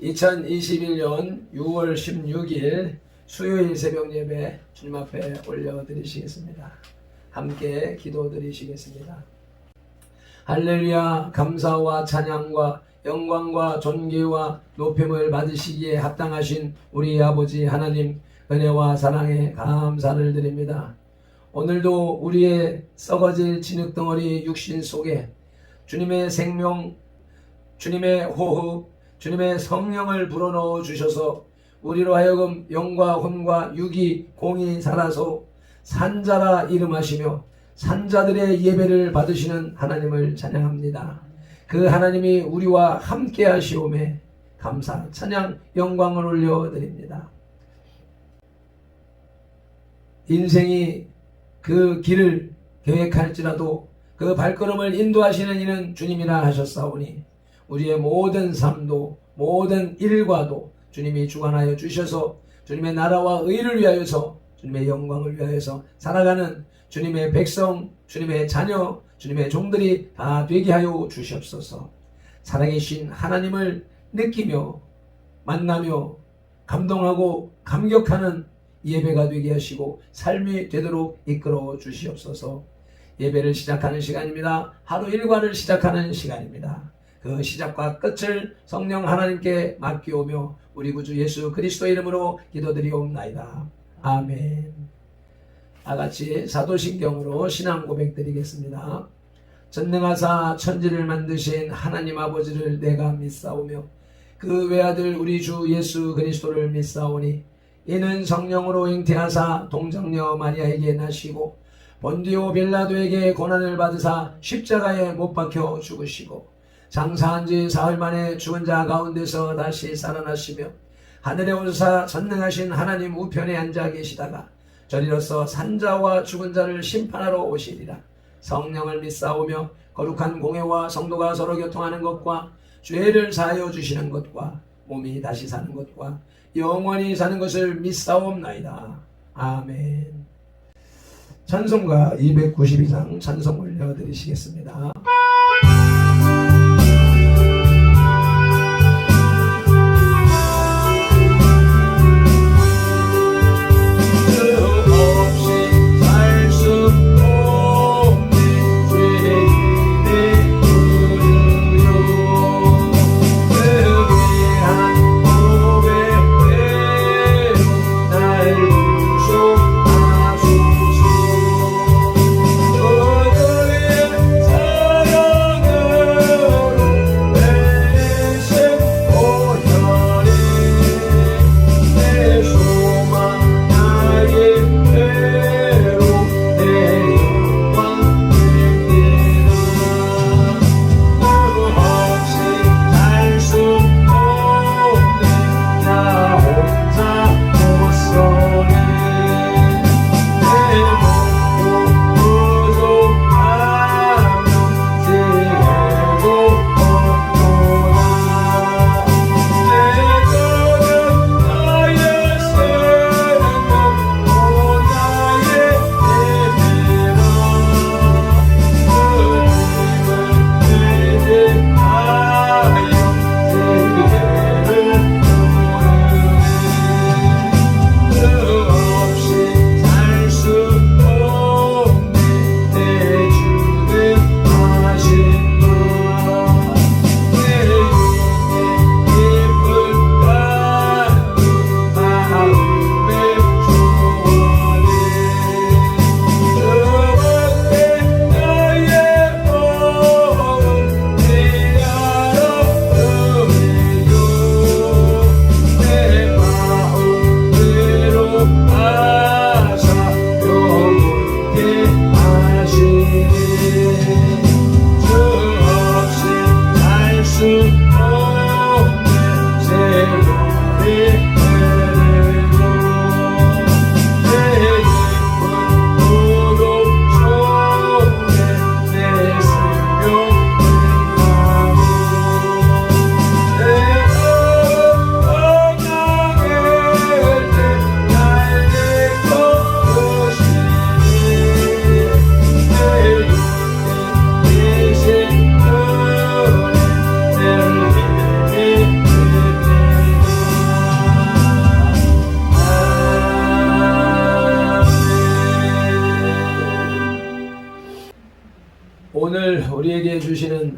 2021년 6월 16일 수요일 새벽 예배 주님 앞에 올려드리시겠습니다. 함께 기도드리시겠습니다. 할렐루야 감사와 찬양과 영광과 존귀와 높임을 받으시기에 합당하신 우리 아버지 하나님 은혜와 사랑에 감사를 드립니다. 오늘도 우리의 썩어질 진흙덩어리 육신 속에 주님의 생명, 주님의 호흡, 주님의 성령을 불어넣어 주셔서 우리로 하여금 영과 혼과 육이 공이 살아서 산자라 이름하시며 산자들의 예배를 받으시는 하나님을 찬양합니다. 그 하나님이 우리와 함께 하시오매 감사, 찬양, 영광을 올려드립니다. 인생이 그 길을 계획할지라도 그 발걸음을 인도하시는 이는 주님이라 하셨사오니 우리의 모든 삶도 모든 일과도 주님이 주관하여 주셔서 주님의 나라와 의를 위하여서 주님의 영광을 위하여서 살아가는 주님의 백성, 주님의 자녀, 주님의 종들이 다 되게 하여 주시옵소서. 살아계신 하나님을 느끼며 만나며 감동하고 감격하는 예배가 되게 하시고 삶이 되도록 이끌어 주시옵소서. 예배를 시작하는 시간입니다. 하루 일과를 시작하는 시간입니다. 그 시작과 끝을 성령 하나님께 맡기오며 우리 구주 예수 그리스도 이름으로 기도드리옵나이다. 아멘. 다 같이 사도신경으로 신앙 고백 드리겠습니다. 전능하사 천지를 만드신 하나님 아버지를 내가 믿사오며 그 외아들 우리 주 예수 그리스도를 믿사오니 이는 성령으로 잉태하사 동정녀 마리아에게 나시고 본디오 빌라도에게 고난을 받으사 십자가에 못 박혀 죽으시고 장사한 지 사흘 만에 죽은 자 가운데서 다시 살아나시며 하늘에 오르사 전능하신 하나님 우편에 앉아 계시다가 저리로서 산자와 죽은 자를 심판하러 오시리라 성령을 믿사오며 거룩한 공회와 성도가 서로 교통하는 것과 죄를 사하여 주시는 것과 몸이 다시 사는 것과 영원히 사는 것을 믿사옵나이다. 아멘. 찬송가 292장 찬송 올려드리시겠습니다.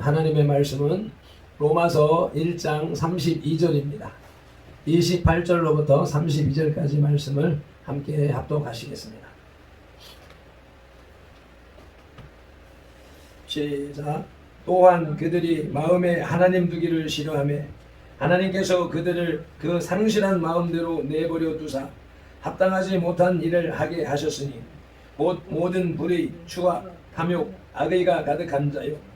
하나님의 말씀은 로마서 1장 32절입니다. 28절로부터 32절까지 말씀을 함께 합독하시겠습니다. 시작. 또한 그들이 마음에 하나님 두기를 싫어하며 하나님께서 그들을 그 상실한 마음대로 내버려 두사 합당하지 못한 일을 하게 하셨으니 곧 모든 불의, 추와 탐욕, 악의가 가득한 자요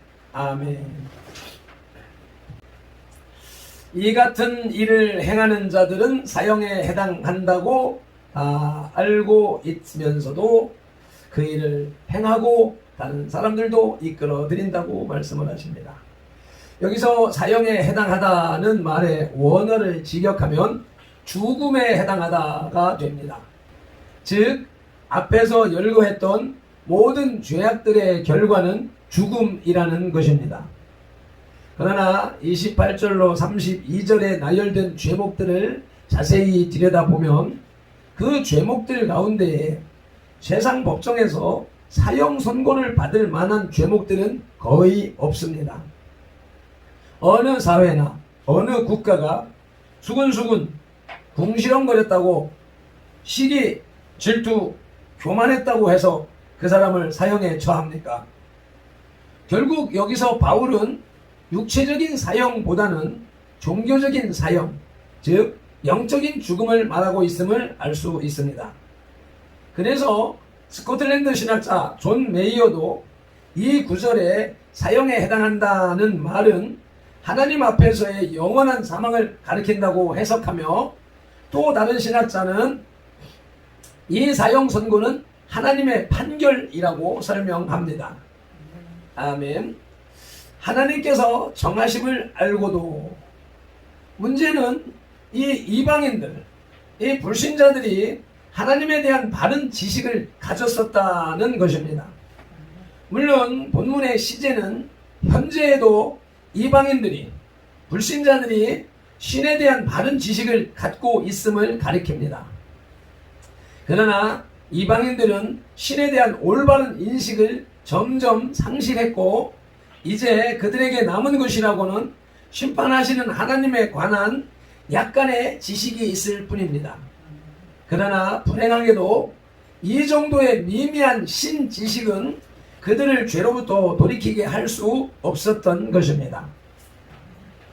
아멘 이 같은 일을 행하는 자들은 사형에 해당한다고 아, 알고 있으면서도 그 일을 행하고 다른 사람들도 이끌어 드린다고 말씀을 하십니다. 여기서 사형에 해당하다는 말의 원어를 직역하면 죽음에 해당하다가 됩니다. 즉 앞에서 열거했던 모든 죄악들의 결과는 죽음이라는 것입니다. 그러나 28절로 32절에 나열된 죄목들을 자세히 들여다보면 그 죄목들 가운데 세상 법정에서 사형 선고를 받을 만한 죄목들은 거의 없습니다. 어느 사회나 어느 국가가 수근수근 궁시렁거렸다고 시기, 질투, 교만했다고 해서 그 사람을 사형에 처합니까? 결국 여기서 바울은 육체적인 사형보다는 종교적인 사형, 즉 영적인 죽음을 말하고 있음을 알 수 있습니다. 그래서 스코틀랜드 신학자 존 메이어도 이 구절에 사형에 해당한다는 말은 하나님 앞에서의 영원한 사망을 가리킨다고 해석하며 또 다른 신학자는 이 사형 선고는 하나님의 판결이라고 설명합니다. 아멘. 하나님께서 정하심을 알고도 문제는 이 이방인들, 이 불신자들이 하나님에 대한 바른 지식을 가졌었다는 것입니다. 물론 본문의 시제는 현재에도 이방인들이 불신자들이 신에 대한 바른 지식을 갖고 있음을 가리킵니다. 그러나 이방인들은 신에 대한 올바른 인식을 점점 상실했고 이제 그들에게 남은 것이라고는 심판하시는 하나님에 관한 약간의 지식이 있을 뿐입니다. 그러나 불행하게도 이 정도의 미미한 신 지식은 그들을 죄로부터 돌이키게 할 수 없었던 것입니다.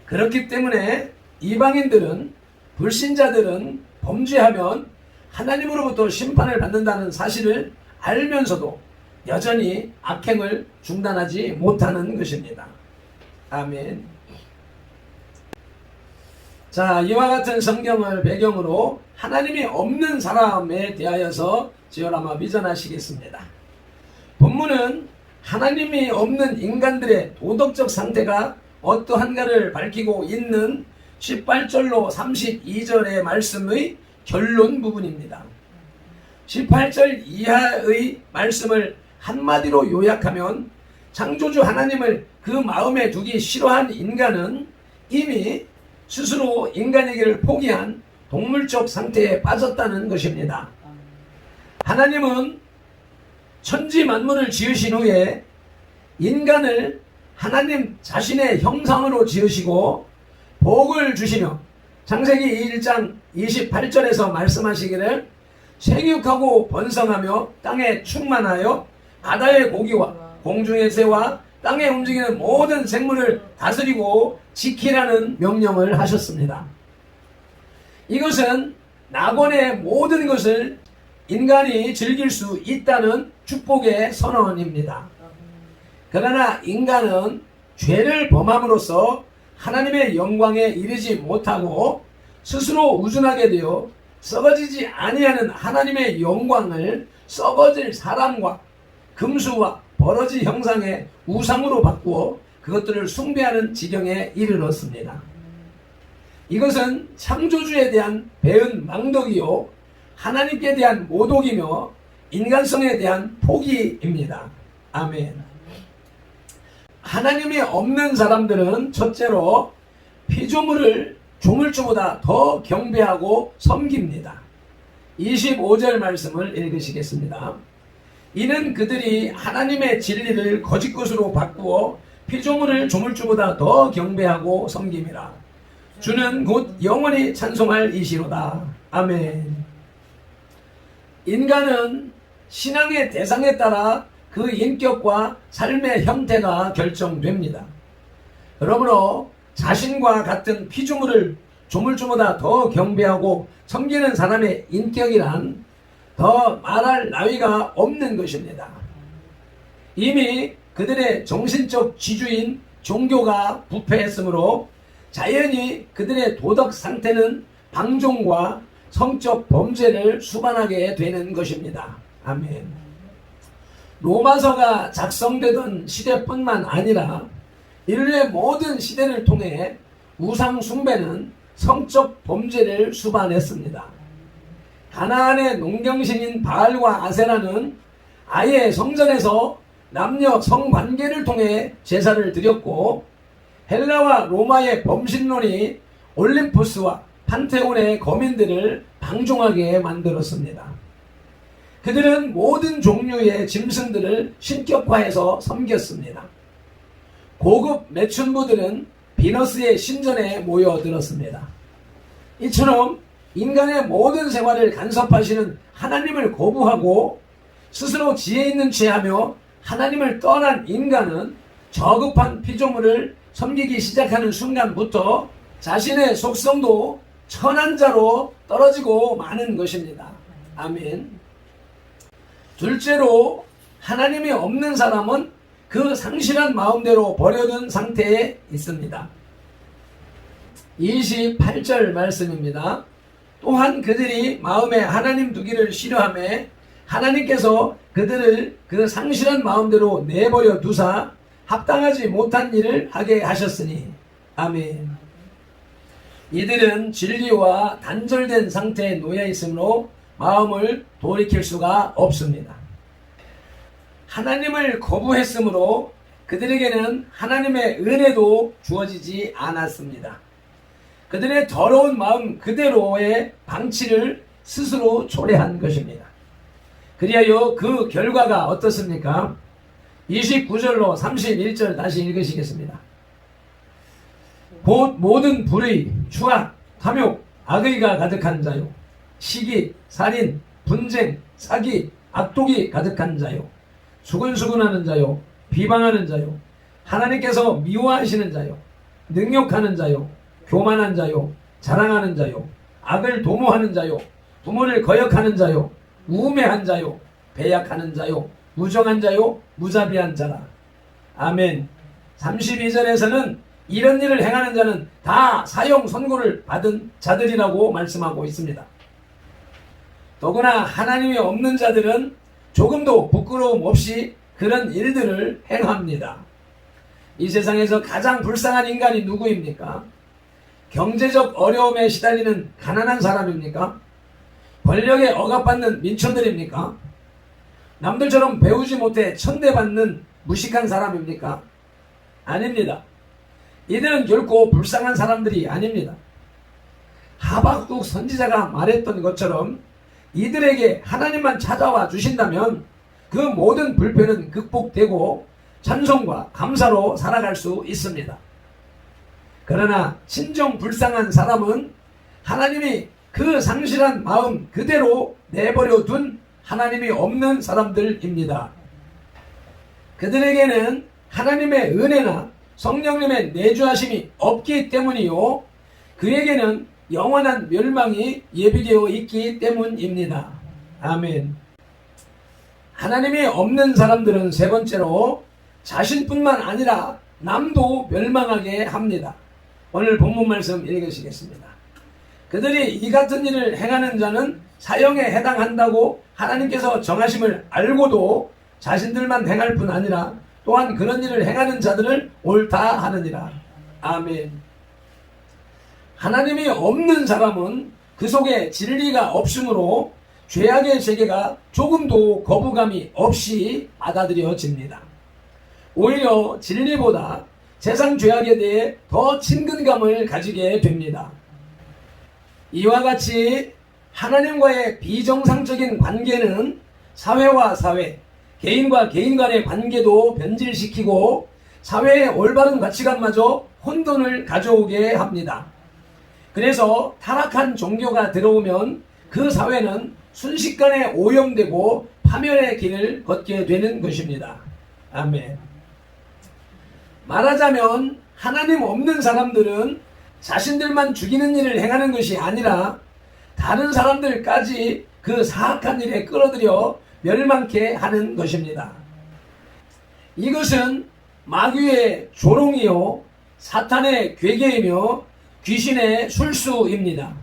그렇기 때문에 이방인들은 불신자들은 범죄하면 하나님으로부터 심판을 받는다는 사실을 알면서도 여전히 악행을 중단하지 못하는 것입니다. 아멘. 자, 이와 같은 성경을 배경으로 하나님이 없는 사람에 대하여서 지어라마 비전하시겠습니다. 본문은 하나님이 없는 인간들의 도덕적 상태가 어떠한가를 밝히고 있는 18절로 32절의 말씀의 결론 부분입니다. 18절 이하의 말씀을 한마디로 요약하면 창조주 하나님을 그 마음에 두기 싫어한 인간은 이미 스스로 인간에게를 포기한 동물적 상태에 빠졌다는 것입니다. 하나님은 천지 만물을 지으신 후에 인간을 하나님 자신의 형상으로 지으시고 복을 주시며 창세기 1장 28절에서 말씀하시기를 생육하고 번성하며 땅에 충만하여 바다의 고기와 공중의 새와 땅에 움직이는 모든 생물을 다스리고 지키라는 명령을 하셨습니다. 이것은 낙원의 모든 것을 인간이 즐길 수 있다는 축복의 선언입니다. 그러나 인간은 죄를 범함으로써 하나님의 영광에 이르지 못하고 스스로 우준하게 되어 썩어지지 아니하는 하나님의 영광을 썩어질 사람과 금수와 버러지 형상의 우상으로 바꾸어 그것들을 숭배하는 지경에 이르렀습니다. 이것은 창조주에 대한 배은 망덕이요 하나님께 대한 모독이며 인간성에 대한 포기입니다. 아멘. 하나님이 없는 사람들은 첫째로 피조물을 조물주보다 더 경배하고 섬깁니다. 25절 말씀을 읽으시겠습니다. 이는 그들이 하나님의 진리를 거짓 것으로 바꾸어 피조물을 조물주보다 더 경배하고 섬김이라. 주는 곧 영원히 찬송할 이시로다. 아멘. 인간은 신앙의 대상에 따라 그 인격과 삶의 형태가 결정됩니다. 그러므로 자신과 같은 피조물을 조물주보다 더 경배하고 섬기는 사람의 인격이란 더 말할 나위가 없는 것입니다. 이미 그들의 정신적 지주인 종교가 부패했으므로 자연히 그들의 도덕 상태는 방종과 성적 범죄를 수반하게 되는 것입니다. 아멘. 로마서가 작성되던 시대뿐만 아니라 인류의 모든 시대를 통해 우상 숭배는 성적 범죄를 수반했습니다. 가나안의 농경신인 바알과 아세라는 아예 성전에서 남녀 성관계를 통해 제사를 드렸고 헬라와 로마의 범신론이 올림푸스와 판테온의 거민들을 방종하게 만들었습니다. 그들은 모든 종류의 짐승들을 신격화해서 섬겼습니다. 고급 매춘부들은 비너스의 신전에 모여들었습니다. 이처럼 인간의 모든 생활을 간섭하시는 하나님을 거부하고 스스로 지혜 있는 죄하며 하나님을 떠난 인간은 저급한 피조물을 섬기기 시작하는 순간부터 자신의 속성도 천한 자로 떨어지고 마는 것입니다. 아멘. 둘째로 하나님이 없는 사람은 그 상실한 마음대로 버려둔 상태에 있습니다. 28절 말씀입니다. 또한 그들이 마음에 하나님 두기를 싫어하며 하나님께서 그들을 그 상실한 마음대로 내버려 두사 합당하지 못한 일을 하게 하셨으니 아멘. 이들은 진리와 단절된 상태에 놓여 있으므로 마음을 돌이킬 수가 없습니다. 하나님을 거부했으므로 그들에게는 하나님의 은혜도 주어지지 않았습니다. 그들의 더러운 마음 그대로의 방치를 스스로 초래한 것입니다. 그리하여 그 결과가 어떻습니까? 29절로 31절 다시 읽으시겠습니다. 곧 모든 불의, 추악, 탐욕, 악의가 가득한 자요. 시기, 살인, 분쟁, 사기, 악독이 가득한 자요. 수근수근하는 자요. 비방하는 자요. 하나님께서 미워하시는 자요. 능욕하는 자요. 교만한 자요. 자랑하는 자요. 악을 도모하는 자요. 부모를 거역하는 자요. 우매한 자요. 배약하는 자요. 무정한 자요. 무자비한 자라. 아멘. 32절에서는 이런 일을 행하는 자는 다 사형 선고를 받은 자들이라고 말씀하고 있습니다. 더구나 하나님이 없는 자들은 조금도 부끄러움 없이 그런 일들을 행합니다. 이 세상에서 가장 불쌍한 인간이 누구입니까? 경제적 어려움에 시달리는 가난한 사람입니까? 권력에 억압받는 민초들입니까? 남들처럼 배우지 못해 천대받는 무식한 사람입니까? 아닙니다. 이들은 결코 불쌍한 사람들이 아닙니다. 하박국 선지자가 말했던 것처럼 이들에게 하나님만 찾아와 주신다면 그 모든 불편은 극복되고 찬송과 감사로 살아갈 수 있습니다. 그러나 진정 불쌍한 사람은 하나님이 그 상실한 마음 그대로 내버려 둔 하나님이 없는 사람들입니다. 그들에게는 하나님의 은혜나 성령님의 내주하심이 없기 때문이요. 그에게는 영원한 멸망이 예비되어 있기 때문입니다. 아멘. 하나님이 없는 사람들은 세 번째로 자신뿐만 아니라 남도 멸망하게 합니다. 오늘 본문 말씀 읽으시겠습니다. 그들이 이 같은 일을 행하는 자는 사형에 해당한다고 하나님께서 정하심을 알고도 자신들만 행할 뿐 아니라 또한 그런 일을 행하는 자들을 옳다 하느니라. 아멘. 하나님이 없는 사람은 그 속에 진리가 없으므로 죄악의 세계가 조금도 거부감이 없이 받아들여집니다. 오히려 진리보다 세상 죄악에 대해 더 친근감을 가지게 됩니다. 이와 같이 하나님과의 비정상적인 관계는 사회와 사회, 개인과 개인 간의 관계도 변질시키고 사회의 올바른 가치관마저 혼돈을 가져오게 합니다. 그래서 타락한 종교가 들어오면 그 사회는 순식간에 오염되고 파멸의 길을 걷게 되는 것입니다. 아멘. 말하자면 하나님 없는 사람들은 자신들만 죽이는 일을 행하는 것이 아니라 다른 사람들까지 그 사악한 일에 끌어들여 멸망케 하는 것입니다. 이것은 마귀의 조롱이요 사탄의 괴계이며 귀신의 술수입니다.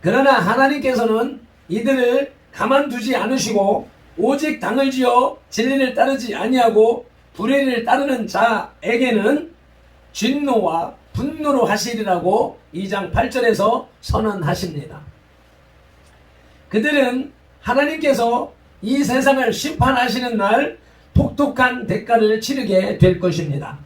그러나 하나님께서는 이들을 가만두지 않으시고 오직 당을 지어 진리를 따르지 아니하고 불의를 따르는 자에게는 진노와 분노로 하시리라고 2장 8절에서 선언하십니다. 그들은 하나님께서 이 세상을 심판하시는 날 독특한 대가를 치르게 될 것입니다.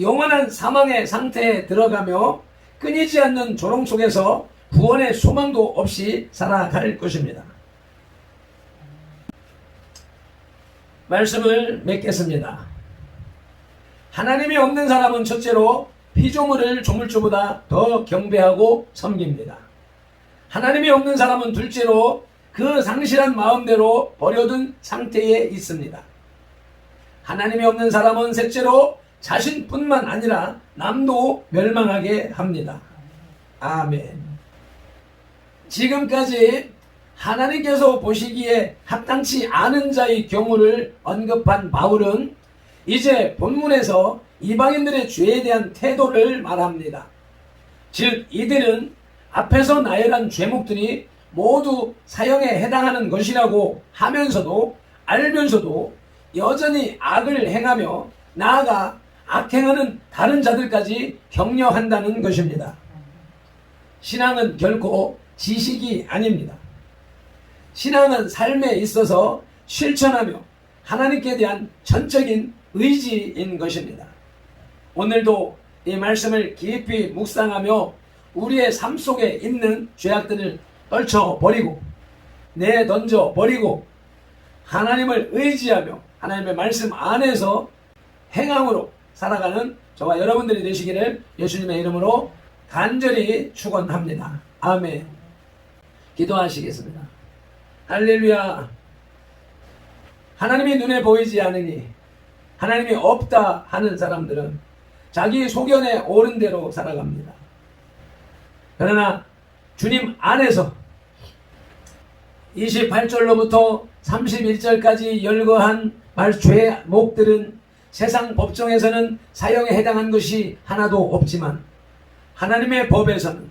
영원한 사망의 상태에 들어가며 끊이지 않는 조롱 속에서 구원의 소망도 없이 살아갈 것입니다. 말씀을 맺겠습니다. 하나님이 없는 사람은 첫째로 피조물을 조물주보다 더 경배하고 섬깁니다. 하나님이 없는 사람은 둘째로 그 상실한 마음대로 버려둔 상태에 있습니다. 하나님이 없는 사람은 셋째로 자신뿐만 아니라 남도 멸망하게 합니다. 아멘. 지금까지 하나님께서 보시기에 합당치 않은 자의 경우를 언급한 바울은 이제 본문에서 이방인들의 죄에 대한 태도를 말합니다. 즉, 이들은 앞에서 나열한 죄목들이 모두 사형에 해당하는 것이라고 하면서도 알면서도 여전히 악을 행하며 나아가 악행하는 다른 자들까지 격려한다는 것입니다. 신앙은 결코 지식이 아닙니다. 신앙은 삶에 있어서 실천하며 하나님께 대한 전적인 의지인 것입니다. 오늘도 이 말씀을 깊이 묵상하며 우리의 삶 속에 있는 죄악들을 떨쳐 버리고 내던져 버리고 하나님을 의지하며 하나님의 말씀 안에서 행함으로 살아가는 저와 여러분들이 되시기를 예수님의 이름으로 간절히 축원합니다. 아멘. 기도하시겠습니다. 할렐루야. 하나님이 눈에 보이지 않으니 하나님이 없다 하는 사람들은 자기 소견에 옳은 대로 살아갑니다. 그러나 주님 안에서 28절로부터 31절까지 열거한 말죄목들은 세상 법정에서는 사형에 해당한 것이 하나도 없지만 하나님의 법에서는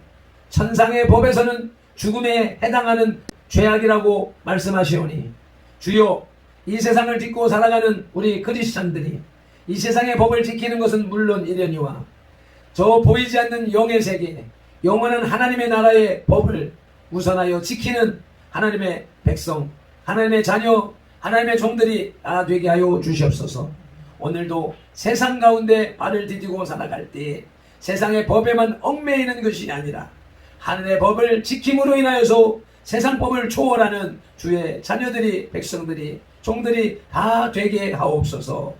천상의 법에서는 죽음에 해당하는 죄악이라고 말씀하시오니 주요 이 세상을 딛고 살아가는 우리 크리스찬들이 이 세상의 법을 지키는 것은 물론 이려니와 저 보이지 않는 영의 세계 영원한 하나님의 나라의 법을 우선하여 지키는 하나님의 백성 하나님의 자녀 하나님의 종들이 다 되게 하여 주시옵소서 오늘도 세상 가운데 발을 디디고 살아갈 때 세상의 법에만 얽매이는 것이 아니라 하늘의 법을 지킴으로 인하여서 세상 법을 초월하는 주의 자녀들이 백성들이 종들이 다 되게 하옵소서.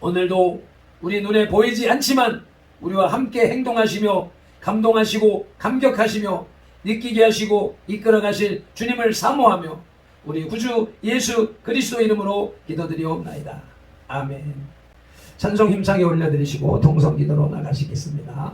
오늘도 우리 눈에 보이지 않지만 우리와 함께 행동하시며 감동하시고 감격하시며 느끼게 하시고 이끌어 가실 주님을 사모하며 우리 구주 예수 그리스도 이름으로 기도드리옵나이다. 아멘. 찬송 힘차게 올려드리시고 동성 기도로 나가시겠습니다.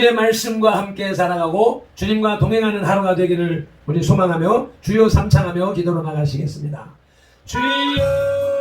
주의 말씀과 함께 살아가고 주님과 동행하는 하루가 되기를 우리 소망하며 주여 삼창하며 기도로 나가시겠습니다. 주여